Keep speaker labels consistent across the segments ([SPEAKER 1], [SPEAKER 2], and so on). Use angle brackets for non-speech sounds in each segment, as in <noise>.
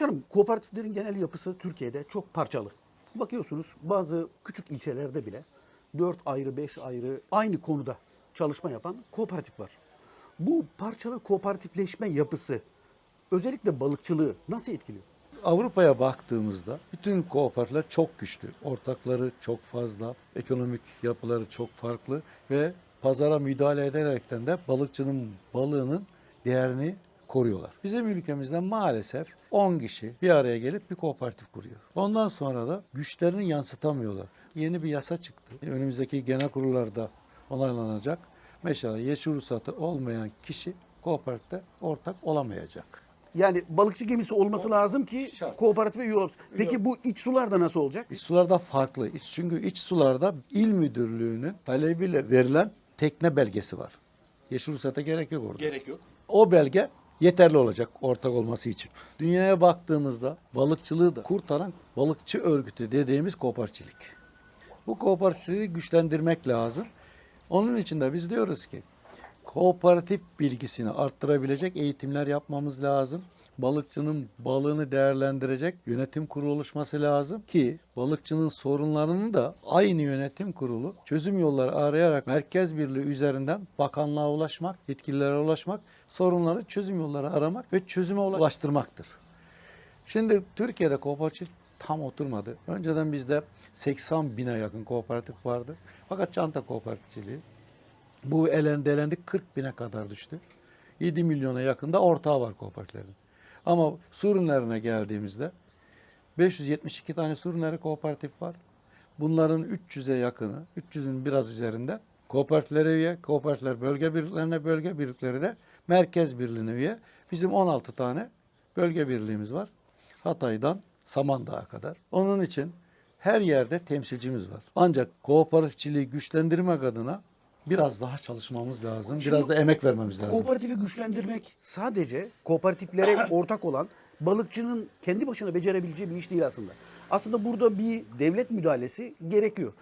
[SPEAKER 1] Başkanım kooperatiflerin genel yapısı Türkiye'de çok parçalı. Bakıyorsunuz bazı küçük ilçelerde bile 4 ayrı 5 ayrı aynı konuda çalışma yapan kooperatif var. Bu parçalı kooperatifleşme yapısı özellikle balıkçılığı nasıl etkiliyor?
[SPEAKER 2] Avrupa'ya baktığımızda bütün kooperatifler çok güçlü. Ortakları çok fazla, ekonomik yapıları çok farklı ve pazara müdahale ederekten de balıkçının balığının değerini koruyorlar. Bizim ülkemizde maalesef 10 kişi bir araya gelip bir kooperatif kuruyor. Ondan sonra da güçlerini yansıtamıyorlar. Yeni bir yasa çıktı. Önümüzdeki genel kurullarda onaylanacak. Mesela yeşil ruhsatı olmayan kişi kooperatifte ortak olamayacak.
[SPEAKER 1] Yani balıkçı gemisi olması lazım ki
[SPEAKER 2] Şart.
[SPEAKER 1] kooperatife üye olsun. Peki bu iç sularda nasıl olacak?
[SPEAKER 2] İç sularda farklı. İç, çünkü iç sularda il müdürlüğünün talebiyle verilen tekne belgesi var. Yeşil ruhsata gerek yok orada.
[SPEAKER 1] Gerek yok.
[SPEAKER 2] O belge yeterli olacak ortak olması için. Dünyaya baktığımızda balıkçılığı da kurtaran balıkçı örgütü dediğimiz kooperatifçilik. Bu kooperatifçiliği güçlendirmek lazım. Onun için de biz diyoruz ki kooperatif bilgisini arttırabilecek eğitimler yapmamız lazım. Balıkçının balığını değerlendirecek yönetim kurulu oluşması lazım ki balıkçının sorunlarını da aynı yönetim kurulu çözüm yolları arayarak merkez birliği üzerinden bakanlığa ulaşmak, yetkililere ulaşmak, sorunları çözüm yolları aramak ve çözüme ulaştırmaktır. Şimdi Türkiye'de kooperatif tam oturmadı. Önceden bizde 80 bine yakın kooperatif vardı. Fakat çanta kooperatifçiliği bu elendi elendi 40 bine kadar düştü. 7 milyona yakında ortağı var kooperatiflerin. Ama su ürünlerine geldiğimizde 572 tane su kooperatif var. Bunların 300'e yakını, 300'ün biraz üzerinde kooperatiflere üye, kooperatifler bölge birliklerine, bölge birlikleri de merkez birliğine üye. Bizim 16 tane bölge birliğimiz var. Hatay'dan Samandağ'a kadar. Onun için her yerde temsilcimiz var. Ancak kooperatifçiliği güçlendirmek adına biraz daha çalışmamız lazım. Biraz da emek vermemiz lazım.
[SPEAKER 1] Kooperatifi güçlendirmek sadece kooperatiflere <coughs> ortak olan balıkçının kendi başına becerebileceği bir iş değil aslında. Aslında burada bir devlet müdahalesi gerekiyor.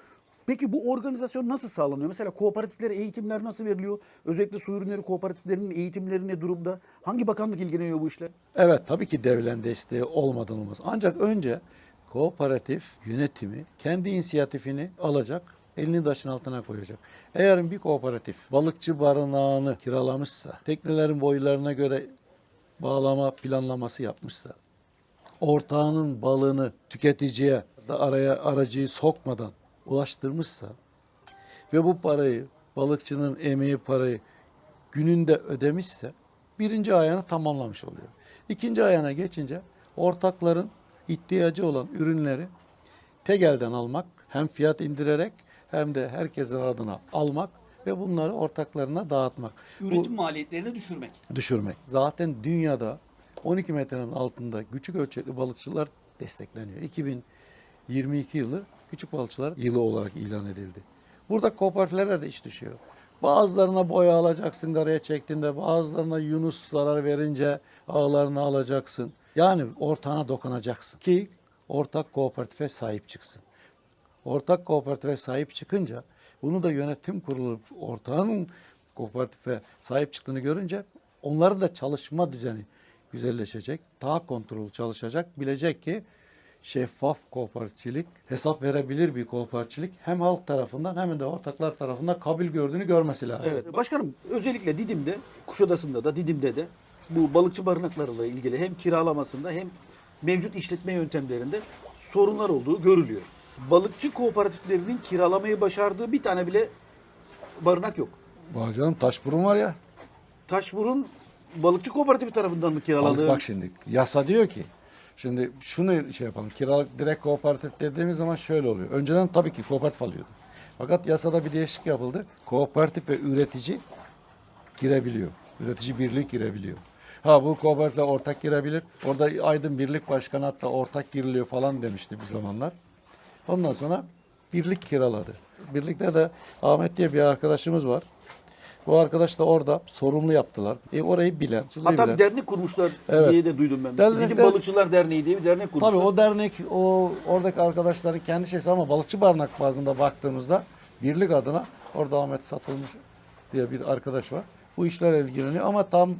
[SPEAKER 1] Peki bu organizasyon nasıl sağlanıyor? Mesela kooperatiflere eğitimler nasıl veriliyor? Özellikle su ürünleri kooperatiflerinin eğitimleri ne durumda? Hangi bakanlık ilgileniyor bu işle?
[SPEAKER 2] Evet tabii ki devletin desteği olmadan olmaz. Ancak önce kooperatif yönetimi kendi inisiyatifini alacak, elini taşın altına koyacak. Eğer bir kooperatif balıkçı barınağını kiralamışsa, teknelerin boylarına göre bağlama planlaması yapmışsa, ortağının balığını tüketiciye da araya aracıyı sokmadan ulaştırmışsa ve bu parayı balıkçının emeği parayı gününde ödemişse birinci ayağını tamamlamış oluyor. İkinci ayağına geçince ortakların ihtiyacı olan ürünleri tek elden almak hem fiyat indirerek hem de herkesin adına almak ve bunları ortaklarına dağıtmak. Bu-
[SPEAKER 1] maliyetlerini düşürmek.
[SPEAKER 2] düşürmek. Zaten dünyada 12 metrenin altında küçük ölçekli balıkçılar destekleniyor. 2022 yılı küçük balıkçılar yılı olarak ilan edildi. Burada kooperatiflere de iş düşüyor. Bazılarına boya alacaksın karaya çektiğinde, bazılarına Yunus zarar verince ağlarını alacaksın. Yani ortağına dokunacaksın ki ortak kooperatife sahip çıksın. Ortak kooperatife sahip çıkınca bunu da yönetim kurulu ortağın kooperatife sahip çıktığını görünce onların da çalışma düzeni güzelleşecek. Daha kontrollü çalışacak. Bilecek ki şeffaf kooperatifçilik, hesap verebilir bir kooperatifçilik hem halk tarafından hem de ortaklar tarafından kabul gördüğünü görmesi lazım.
[SPEAKER 1] Evet. Başkanım özellikle Didim'de, Kuşadası'nda da Didim'de de bu balıkçı barınaklarıyla ilgili hem kiralamasında hem mevcut işletme yöntemlerinde sorunlar olduğu görülüyor. Balıkçı kooperatiflerinin kiralamayı başardığı bir tane bile barınak yok.
[SPEAKER 2] Bacanım Taşburun var ya.
[SPEAKER 1] Taşburun balıkçı kooperatifi tarafından mı kiraladığı?
[SPEAKER 2] Bak şimdi yasa diyor ki şimdi şunu şey yapalım. Kiralık direkt kooperatif dediğimiz zaman şöyle oluyor. Önceden tabii ki kooperatif alıyordu. Fakat yasada bir değişiklik yapıldı. Kooperatif ve üretici girebiliyor. Üretici birlik girebiliyor. Ha bu kooperatifle ortak girebilir. Orada Aydın Birlik Başkanı hatta ortak giriliyor falan demişti bir zamanlar. Ondan sonra birlik kiraladı. Birlikte de Ahmet diye bir arkadaşımız var. Bu arkadaş da orada sorumlu yaptılar. E orayı bilen,
[SPEAKER 1] Hatta
[SPEAKER 2] bilen.
[SPEAKER 1] bir dernek kurmuşlar
[SPEAKER 2] Evet.
[SPEAKER 1] diye de duydum ben.
[SPEAKER 2] Dernekler-
[SPEAKER 1] Didim Balıkçılar Derneği diye bir dernek kurmuşlar.
[SPEAKER 2] Tabii o dernek, o oradaki arkadaşların kendi şeysi ama balıkçı barınak bazında baktığımızda birlik adına orada Ahmet Satılmış diye bir arkadaş var. Bu işlerle ilgileniyor ama tam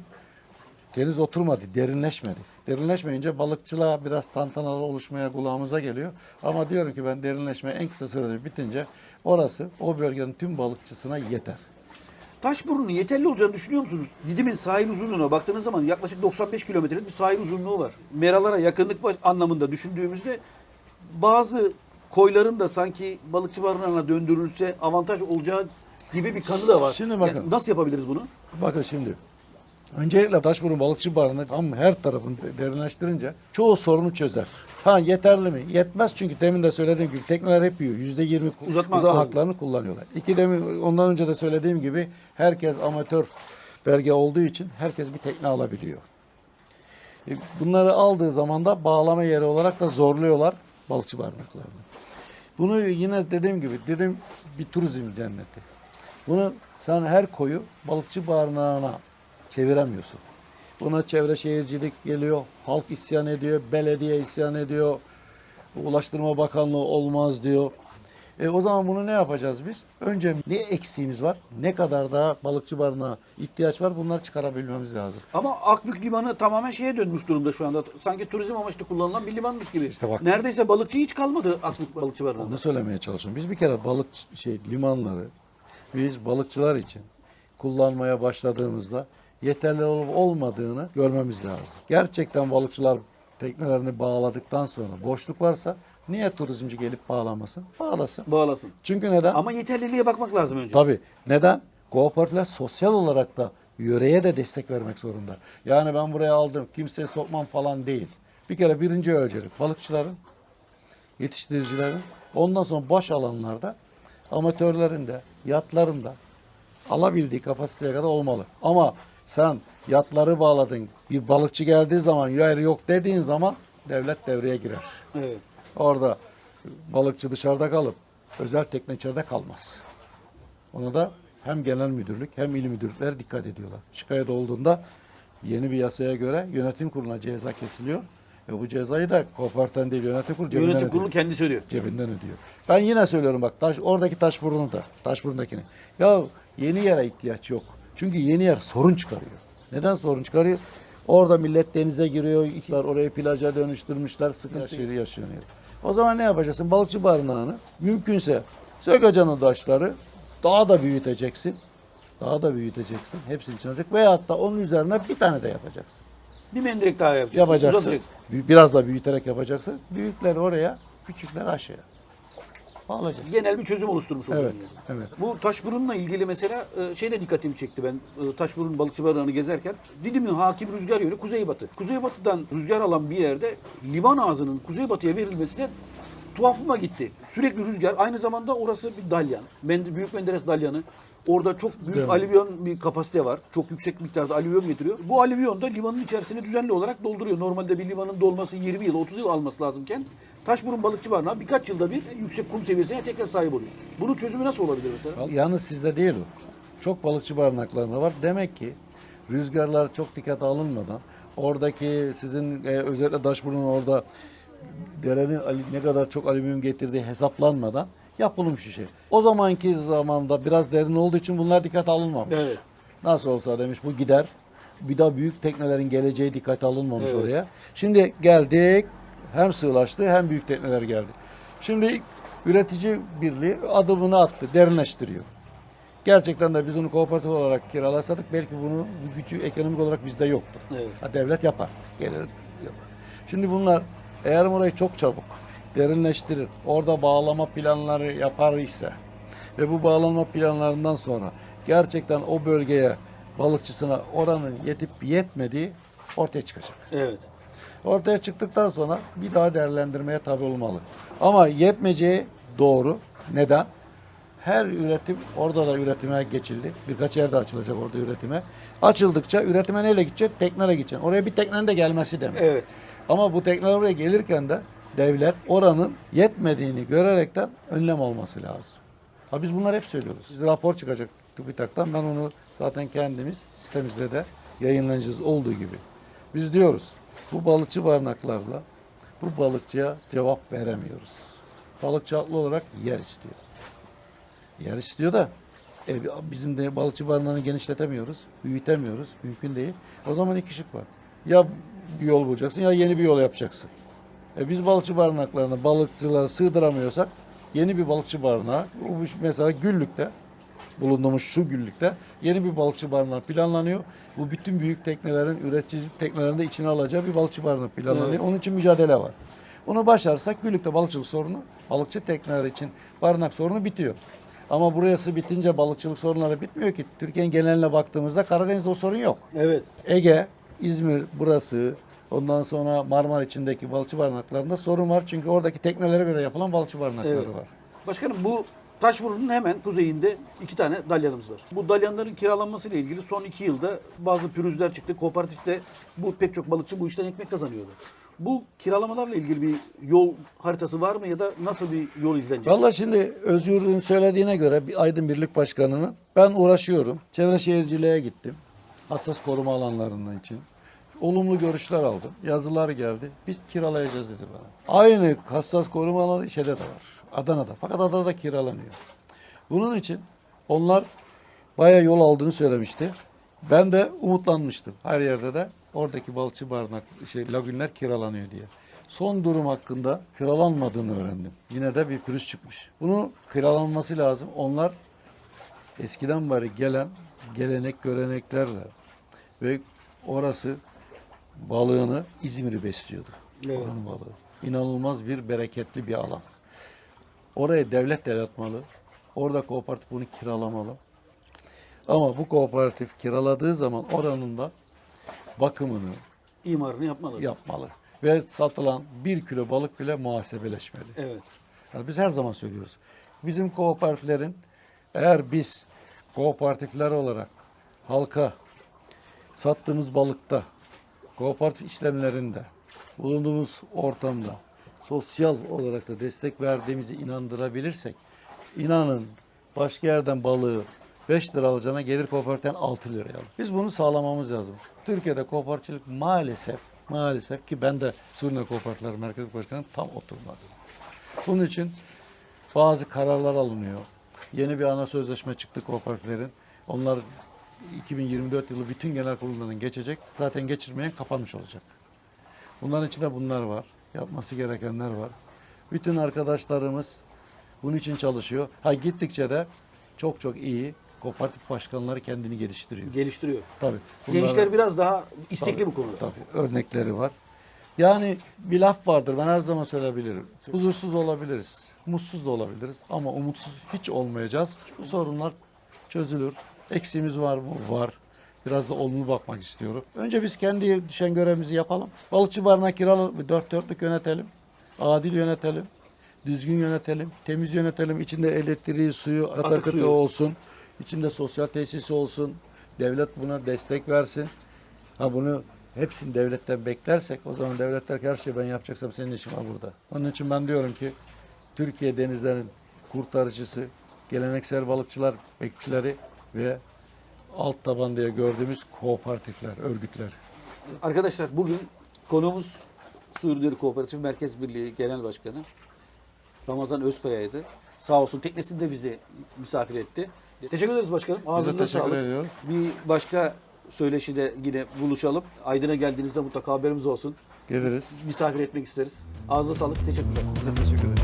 [SPEAKER 2] deniz oturmadı, derinleşmedi. Derinleşmeyince balıkçılığa biraz tantanalı oluşmaya kulağımıza geliyor. Ama diyorum ki ben derinleşme en kısa sürede bitince orası o bölgenin tüm balıkçısına yeter.
[SPEAKER 1] Taşburnu'nun yeterli olacağını düşünüyor musunuz? Didim'in sahil uzunluğuna baktığınız zaman yaklaşık 95 kilometrelik bir sahil uzunluğu var. Meralara yakınlık anlamında düşündüğümüzde bazı koyların da sanki balıkçı barınağına döndürülse avantaj olacağı gibi bir kanı da var.
[SPEAKER 2] Şimdi bakın.
[SPEAKER 1] Yani nasıl yapabiliriz bunu?
[SPEAKER 2] Bakın şimdi. Öncelikle Taşburun balıkçı barını tam her tarafını derinleştirince çoğu sorunu çözer. Ha yeterli mi? Yetmez çünkü demin de söylediğim gibi tekneler hep yiyor. Yüzde yirmi
[SPEAKER 1] Uzatma hakları.
[SPEAKER 2] haklarını kullanıyorlar. İki demin ondan önce de söylediğim gibi herkes amatör belge olduğu için herkes bir tekne alabiliyor. E, Bunları aldığı zaman da bağlama yeri olarak da zorluyorlar balıkçı barınaklarını. Bunu yine dediğim gibi dedim bir turizm cenneti. Bunu sen her koyu balıkçı barınağına çeviremiyorsun. Buna çevre şehircilik geliyor, halk isyan ediyor, belediye isyan ediyor, Ulaştırma Bakanlığı olmaz diyor. E o zaman bunu ne yapacağız biz? Önce ne eksiğimiz var, ne kadar daha balıkçı barınağa ihtiyaç var bunları çıkarabilmemiz lazım.
[SPEAKER 1] Ama Akbük Limanı tamamen şeye dönmüş durumda şu anda. Sanki turizm amaçlı kullanılan bir limanmış gibi.
[SPEAKER 2] İşte bak.
[SPEAKER 1] Neredeyse balıkçı hiç kalmadı Akbük balıkçı barınağında.
[SPEAKER 2] Onu söylemeye çalışıyorum. Biz bir kere balık şey limanları biz balıkçılar için kullanmaya başladığımızda yeterli olup olmadığını görmemiz lazım. Gerçekten balıkçılar teknelerini bağladıktan sonra boşluk varsa niye turizmci gelip bağlamasın? Bağlasın.
[SPEAKER 1] Bağlasın.
[SPEAKER 2] Çünkü neden?
[SPEAKER 1] Ama yeterliliğe bakmak lazım önce.
[SPEAKER 2] Tabii. Neden? Kooperatifler sosyal olarak da yöreye de destek vermek zorunda. Yani ben buraya aldım, kimseye sokmam falan değil. Bir kere birinci ölçelik balıkçıların, yetiştiricilerin, ondan sonra baş alanlarda amatörlerin de, yatların da alabildiği kapasiteye kadar olmalı. Ama sen yatları bağladın, bir balıkçı geldiği zaman yer yok dediğin zaman devlet devreye girer.
[SPEAKER 1] Evet.
[SPEAKER 2] Orada balıkçı dışarıda kalıp özel tekne içeride kalmaz. Ona da hem genel müdürlük hem il müdürlükler dikkat ediyorlar. Şikayet olduğunda yeni bir yasaya göre yönetim kuruluna ceza kesiliyor. Ve bu cezayı da kooperatiften değil yönetim kurulu cebinden
[SPEAKER 1] Yönetim
[SPEAKER 2] ödüyor.
[SPEAKER 1] kurulu kendisi ödüyor.
[SPEAKER 2] Cebinden ödüyor. Ben yine söylüyorum bak taş, oradaki taş burnu da taş burundakini. Ya yeni yere ihtiyaç yok. Çünkü yeni yer sorun çıkarıyor. Neden sorun çıkarıyor? Orada millet denize giriyor, işler orayı plaja dönüştürmüşler, sıkıntı yaşanıyor. O zaman ne yapacaksın? Balıkçı barınağını mümkünse sökeceksin o taşları, daha da büyüteceksin. Daha da büyüteceksin. Hepsini için olacak. Veyahut da onun üzerine bir tane de yapacaksın.
[SPEAKER 1] Bir mendirek daha yapacaksın.
[SPEAKER 2] Yapacaksın.
[SPEAKER 1] uzatacaksın.
[SPEAKER 2] Biraz da büyüterek yapacaksın. Büyükleri oraya, küçükleri aşağıya. Bağlayacaksın.
[SPEAKER 1] Genel bir çözüm oluşturmuş
[SPEAKER 2] Evet,
[SPEAKER 1] oluyorsun. yani.
[SPEAKER 2] evet.
[SPEAKER 1] Bu Taşburun'la ilgili mesela e, şey de dikkatimi çekti ben e, Taşburun balıkçı barınağını gezerken. Didim'in hakim rüzgar yönü kuzeybatı. Kuzeybatıdan rüzgar alan bir yerde liman ağzının kuzeybatıya verilmesi de tuhafıma gitti. Sürekli rüzgar aynı zamanda orası bir dalyan. Mend- Büyük Menderes dalyanı. Orada çok büyük
[SPEAKER 2] mi?
[SPEAKER 1] alüvyon bir kapasite var. Çok yüksek miktarda alüvyon getiriyor. Bu alüvyon da limanın içerisini düzenli olarak dolduruyor. Normalde bir limanın dolması 20 yıl, 30 yıl alması lazımken Taşburun balıkçı barınağı birkaç yılda bir yüksek kum seviyesine tekrar sahip oluyor. Bunun çözümü nasıl olabilir mesela?
[SPEAKER 2] Yalnız sizde değil o. Çok balıkçı barınaklarında var. Demek ki rüzgarlar çok dikkate alınmadan oradaki sizin e, özellikle Daşburnu'nun orada derenin ne kadar çok alüminyum getirdiği hesaplanmadan yapılmış bir şey. O zamanki zamanda biraz derin olduğu için bunlar dikkate alınmamış.
[SPEAKER 1] Evet.
[SPEAKER 2] Nasıl olsa demiş bu gider. Bir daha büyük teknelerin geleceği dikkate alınmamış
[SPEAKER 1] Evet.
[SPEAKER 2] oraya. Şimdi geldik hem sığlaştı hem büyük tekneler geldi. Şimdi üretici birliği adımını attı, derinleştiriyor. Gerçekten de biz onu kooperatif olarak kiralasadık belki bunu bu gücü ekonomik olarak bizde yoktur.
[SPEAKER 1] Evet.
[SPEAKER 2] Ha, devlet yapar. Gelir yok. Şimdi bunlar eğer orayı çok çabuk derinleştirir, orada bağlama planları yapar ise ve bu bağlama planlarından sonra gerçekten o bölgeye balıkçısına oranın yetip yetmediği ortaya çıkacak.
[SPEAKER 1] Evet.
[SPEAKER 2] Ortaya çıktıktan sonra bir daha değerlendirmeye tabi olmalı. Ama yetmeyeceği doğru. Neden? Her üretim orada da üretime geçildi. Birkaç yerde açılacak orada üretime. Açıldıkça üretime neyle gidecek? Tekneyle gidecek. Oraya bir teknenin de gelmesi demek.
[SPEAKER 1] Evet.
[SPEAKER 2] Ama bu tekneler oraya gelirken de devlet oranın yetmediğini görerekten önlem alması lazım. Ha biz bunları hep söylüyoruz. Biz rapor çıkacak TÜBİTAK'tan. Ben onu zaten kendimiz sitemizde de yayınlayacağız olduğu gibi. Biz diyoruz bu balıkçı barınaklarla bu balıkçıya cevap veremiyoruz. Balıkçı haklı olarak yer istiyor. Yer istiyor da e, bizim de balıkçı barınağını genişletemiyoruz, büyütemiyoruz. Mümkün değil. O zaman iki şık var. Ya bir yol bulacaksın ya yeni bir yol yapacaksın. E biz balıkçı barınaklarına balıkçıları sığdıramıyorsak yeni bir balıkçı barınağı mesela Güllük'te bulunduğumuz şu güllükte yeni bir balıkçı barınağı planlanıyor. Bu bütün büyük teknelerin üretici teknelerinde içine alacağı bir balıkçı barınağı planlanıyor.
[SPEAKER 1] Evet.
[SPEAKER 2] Onun için mücadele var. Bunu başarırsak güllükte balıkçılık sorunu balıkçı tekneler için barınak sorunu bitiyor. Ama burası bitince balıkçılık sorunları bitmiyor ki. Türkiye'nin geneline baktığımızda Karadeniz'de o sorun yok.
[SPEAKER 1] Evet.
[SPEAKER 2] Ege, İzmir burası, ondan sonra Marmara içindeki balıkçı barınaklarında sorun var. Çünkü oradaki teknelere göre yapılan balıkçı barınakları
[SPEAKER 1] Evet.
[SPEAKER 2] var.
[SPEAKER 1] Başkanım bu Taşburnu'nun hemen kuzeyinde iki tane dalyanımız var. Bu dalyanların kiralanması ile ilgili son iki yılda bazı pürüzler çıktı. Kooperatifte bu pek çok balıkçı bu işten ekmek kazanıyordu. Bu kiralamalarla ilgili bir yol haritası var mı ya da nasıl bir yol izlenecek?
[SPEAKER 2] Vallahi şimdi Özgür'ün söylediğine göre bir Aydın Birlik Başkanı'nın ben uğraşıyorum. Çevre şehirciliğe gittim. Hassas koruma alanlarının için. Olumlu görüşler aldım. Yazılar geldi. Biz kiralayacağız dedi bana. Aynı hassas koruma alanı şeyde de var. Adana'da. Fakat Adana'da kiralanıyor. Bunun için onlar bayağı yol aldığını söylemişti. Ben de umutlanmıştım. Her yerde de oradaki balıkçı barınak, şey, lagünler kiralanıyor diye. Son durum hakkında kiralanmadığını öğrendim. Yine de bir pürüz çıkmış. Bunu kiralanması lazım. Onlar eskiden beri gelen gelenek göreneklerle ve orası balığını İzmir'i besliyordu.
[SPEAKER 1] Evet.
[SPEAKER 2] Oranın balığı. İnanılmaz bir bereketli bir alan. Oraya devlet de yatmalı. Orada kooperatif bunu kiralamalı. Ama bu kooperatif kiraladığı zaman oranın da bakımını
[SPEAKER 1] İmarını yapmalı.
[SPEAKER 2] yapmalı. Ve satılan bir kilo balık bile muhasebeleşmeli.
[SPEAKER 1] Evet.
[SPEAKER 2] Yani biz her zaman söylüyoruz. Bizim kooperatiflerin eğer biz kooperatifler olarak halka sattığımız balıkta, kooperatif işlemlerinde, bulunduğumuz ortamda sosyal olarak da destek verdiğimizi inandırabilirsek, inanın başka yerden balığı 5 lira alacağına gelir kooperatiften 6 liraya alır. Biz bunu sağlamamız lazım. Türkiye'de kooperatifçilik maalesef, maalesef ki ben de Suriye Kooperatifler Merkez Başkanı tam oturmadı. Bunun için bazı kararlar alınıyor. Yeni bir ana sözleşme çıktı kooperatiflerin. Onlar 2024 yılı bütün genel kurulundan geçecek. Zaten geçirmeyen kapanmış olacak. Bunların içinde bunlar var. Yapması gerekenler var. Bütün arkadaşlarımız bunun için çalışıyor. Ha gittikçe de çok çok iyi kooperatif başkanları kendini geliştiriyor.
[SPEAKER 1] Geliştiriyor.
[SPEAKER 2] Tabii.
[SPEAKER 1] Gençler
[SPEAKER 2] Bunlara-
[SPEAKER 1] biraz daha istekli
[SPEAKER 2] Tabii,
[SPEAKER 1] bu konuda.
[SPEAKER 2] Tabii örnekleri var. Yani bir laf vardır ben her zaman söyleyebilirim. Huzursuz olabiliriz, mutsuz da olabiliriz ama umutsuz hiç olmayacağız. Bu sorunlar çözülür. Eksiğimiz var mı? Var. Biraz da olumlu bakmak istiyorum. Önce biz kendi düşen görevimizi yapalım. Balıkçı barınak kiralı dört dörtlük yönetelim. Adil yönetelim. Düzgün yönetelim. Temiz yönetelim. İçinde elektriği, suyu,
[SPEAKER 1] Atık
[SPEAKER 2] atakıtı
[SPEAKER 1] suyu.
[SPEAKER 2] olsun. İçinde sosyal tesisi olsun. Devlet buna destek versin. Ha bunu hepsini devletten beklersek o zaman devletler her şeyi ben yapacaksam senin işin var burada. Onun için ben diyorum ki Türkiye denizlerinin kurtarıcısı, geleneksel balıkçılar, bekçileri ve alt taban diye gördüğümüz kooperatifler, örgütler.
[SPEAKER 1] Arkadaşlar bugün konuğumuz Suriyeleri Kooperatif Merkez Birliği Genel Başkanı Ramazan Özkaya'ydı. Sağ olsun teknesinde bizi misafir etti. Teşekkür ederiz başkanım. Ağzınıza
[SPEAKER 2] teşekkür
[SPEAKER 1] sağlık.
[SPEAKER 2] ediyoruz.
[SPEAKER 1] Bir başka söyleşide yine buluşalım. Aydın'a geldiğinizde mutlaka haberimiz olsun.
[SPEAKER 2] Geliriz.
[SPEAKER 1] Misafir etmek isteriz. Ağzına sağlık. Teşekkürler.
[SPEAKER 2] Size teşekkür ederim.